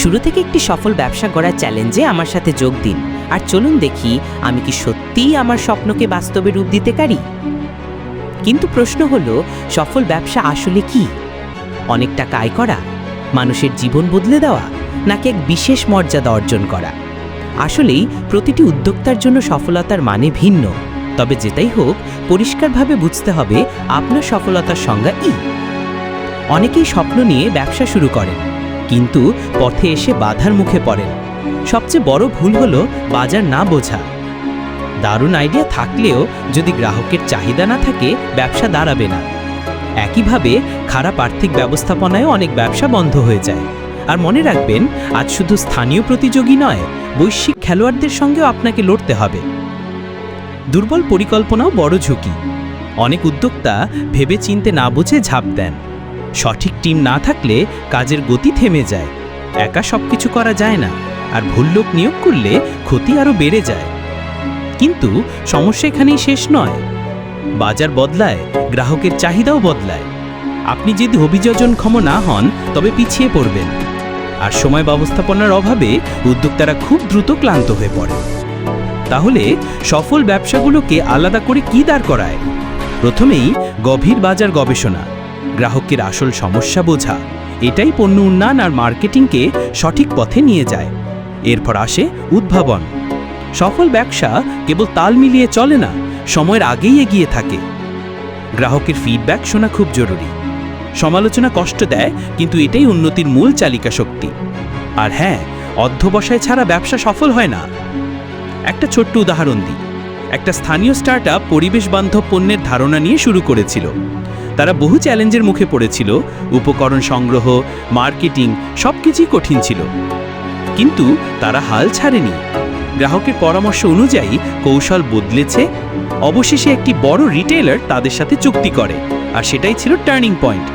শুরু থেকে একটি সফল ব্যবসা গড়ার চ্যালেঞ্জে আমার সাথে যোগ দিন। আর চলুন দেখি আমি কি সত্যিই আমার স্বপ্নকে বাস্তবে রূপ দিতে পারি? কিন্তু প্রশ্ন হলো, সফল ব্যবসা আসলে কি? অনেক টাকা আয় করা, মানুষের জীবন বদলে দেওয়া, নাকি এক বিশেষ মর্যাদা অর্জন করা? আসলেই প্রতিটি উদ্যোক্তার জন্য সফলতার মানে ভিন্ন। তবে যেটাই হোক, পরিষ্কারভাবে বুঝতে হবে আপনার সফলতার সংজ্ঞা ই অনেকেই স্বপ্ন নিয়ে ব্যবসা শুরু করেন কিন্তু পথে এসে বাধার মুখে পড়েন। সবচেয়ে বড় ভুল হলো বাজার না বোঝা। দারুণ আইডিয়া থাকলেও যদি গ্রাহকের চাহিদা না থাকে, ব্যবসা দাঁড়াবে না। একইভাবে খারাপ আর্থিক ব্যবস্থাপনায়ও অনেক ব্যবসা বন্ধ হয়ে যায়। আর মনে রাখবেন, আজ শুধু স্থানীয় প্রতিযোগী নয়, বৈশ্বিক খেলোয়াড়দের সঙ্গেও আপনাকে লড়তে হবে। দুর্বল পরিকল্পনাও বড় ঝুঁকি। অনেক উদ্যোক্তা ভেবে চিনতে না বুঝে ঝাঁপ দেন। সঠিক টিম না থাকলে কাজের গতি থেমে যায়। একা সবকিছু করা যায় না আর ভুল লোক নিয়োগ করলে ক্ষতি আরও বেড়ে যায়। কিন্তু সমস্যা এখানেই শেষ নয়। বাজার বদলায়, গ্রাহকের চাহিদাও বদলায়। আপনি যদি অভিযোজনক্ষম না হন, তবে পিছিয়ে পড়বেন। আর সময় ব্যবস্থাপনার অভাবে উদ্যোক্তারা খুব দ্রুত ক্লান্ত হয়ে পড়ে তাহলে সফল ব্যবসাগুলোকে আলাদা করে কি দাঁড় করায়? প্রথমেই গভীর বাজার গবেষণা। গ্রাহকের আসল সমস্যা বোঝা। এটাই পণ্য উন্নয়ন আর মার্কেটিংকে সঠিক পথে নিয়ে যায়। এরপর আসে উদ্ভাবন। সফল ব্যবসা কেবল তাল মিলিয়ে চলে না, সময়ের আগেই এগিয়ে থাকে। গ্রাহকের ফিডব্যাক শোনা খুব জরুরি। সমালোচনা কষ্ট দেয়, কিন্তু এটাই উন্নতির মূল চালিকা শক্তি। আর হ্যাঁ অধ্যবসায় ছাড়া ব্যবসা সফল হয় না। একটা ছোট্ট উদাহরণ দিই। একটা স্থানীয় স্টার্ট পরিবেশ বান্ধব পণ্যের ধারণা নিয়ে শুরু করেছিল। তারা বহু চ্যালেঞ্জের মুখে পড়েছিল, উপকরণ সংগ্রহ, মার্কেটিং সব কিছুই কঠিন ছিল। কিন্তু তারা হাল ছাড়েনি। গ্রাহকের পরামর্শ অনুযায়ী কৌশল বদলেছে, অবশেষে একটি বড় রিটেলার তাদের সাথে চুক্তি করে, আর সেটাই ছিল টার্নিং পয়েন্ট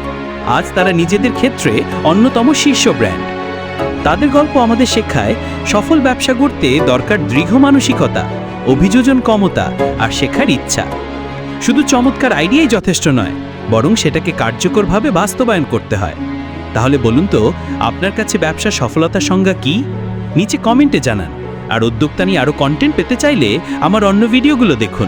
আজ তারা নিজেদের ক্ষেত্রে অন্যতম শীর্ষ ব্র্যান্ড তাদের গল্প আমাদের শেখায়, সফল ব্যবসা করতে দরকার দৃঢ় মানসিকতা, অভিযোজন ক্ষমতা, আর শেখার ইচ্ছা। শুধু চমৎকার আইডিয়াই যথেষ্ট নয়, বরং সেটাকে কার্যকরভাবে বাস্তবায়ন করতে হয়। তাহলে বলুন তো, আপনার কাছে ব্যবসা সফলতার সংজ্ঞা কি? নিচে কমেন্টে জানান। আর উদ্যোক্তা নিয়ে আরও কন্টেন্ট পেতে চাইলে আমার অন্য ভিডিওগুলো দেখুন।